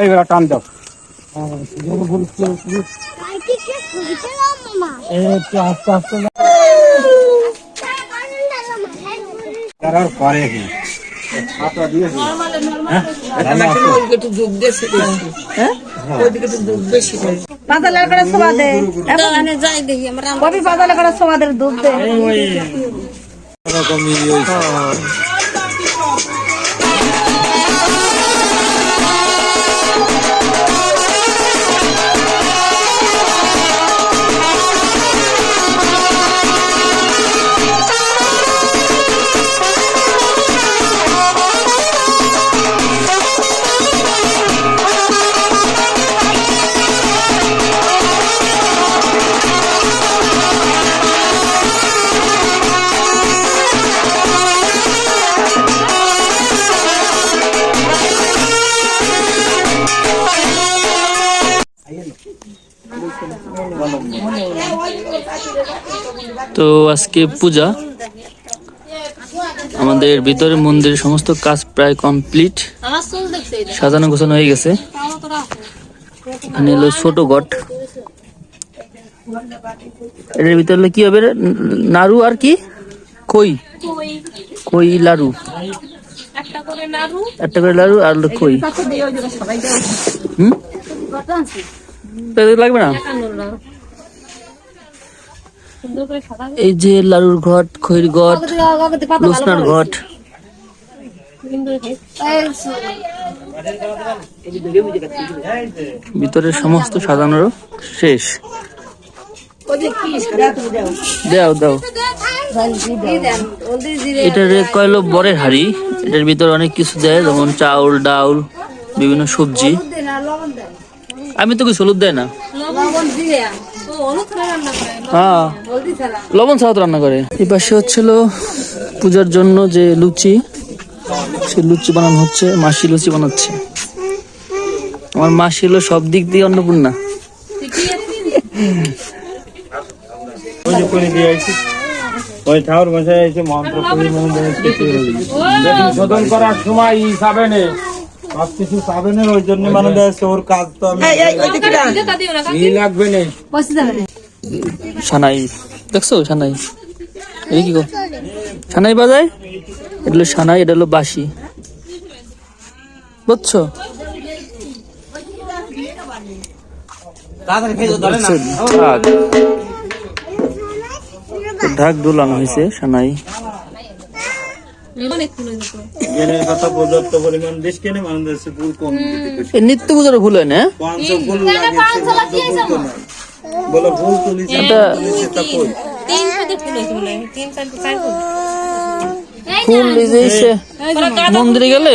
এইবার টান দাও একটু আস্তে আস্তে করে কি ছাতা দিয়েছি পাতালের করে সোয়া দে। যাই দেখি আমরা কবি পাতালের করে সোয়া দে দুধ দে। তো আজকে পূজা। আমাদের ভিতরে মন্দিরের সমস্ত কাজ প্রায় কমপ্লিট। সাজানো গোছানো হয়ে গেছে। এখানে হলো ছোট গট। এটার ভিতরে কি হবে? নাড়ু আর কি? কই? কই লাড়ু? একটা করে লাড়ু আর খই হুম? এই যে লাড়ুর ঘট খইর ঘট লুসনার ঘট। ভিতরে সমস্ত সাজানোর শেষ। দাও দাও। এটার কয়লো বরের হাড়ি। এটার ভিতরে অনেক কিছু দেয়, যেমন চাউল, ডাউল, বিভিন্ন সবজি। আমি তো কিছু হলুদ দেয় না। লবণ দিয়ে তো হলুদ করে রান্না করে হ্যাঁ। লবণ ছাড়া রান্না করে। এই পাশে হচ্ছিল পূজার জন্য যে লুচি সে লুচি বানানো হচ্ছে মাসি লুচি বানাচ্ছে। আমার মাসি হলো সব দিক দিয়ে অন্নপূর্ণা। করার সময় ই চাবে নে সব কিছু চাবে না ওই জন্য মানে দেখছে ওর কাজ তো আমি লাগবে না। সানাই। দেখছ? সানাই। এই কি গো? সানাই বাজায়? এটা হলো সানাই এটা হলো বাসি বুঝছ? তো ঢাক দোলানো হয়েছে সানাই। নিত্য পুজোর ভুল হয় না? ফুল মন্দিরে গেলে?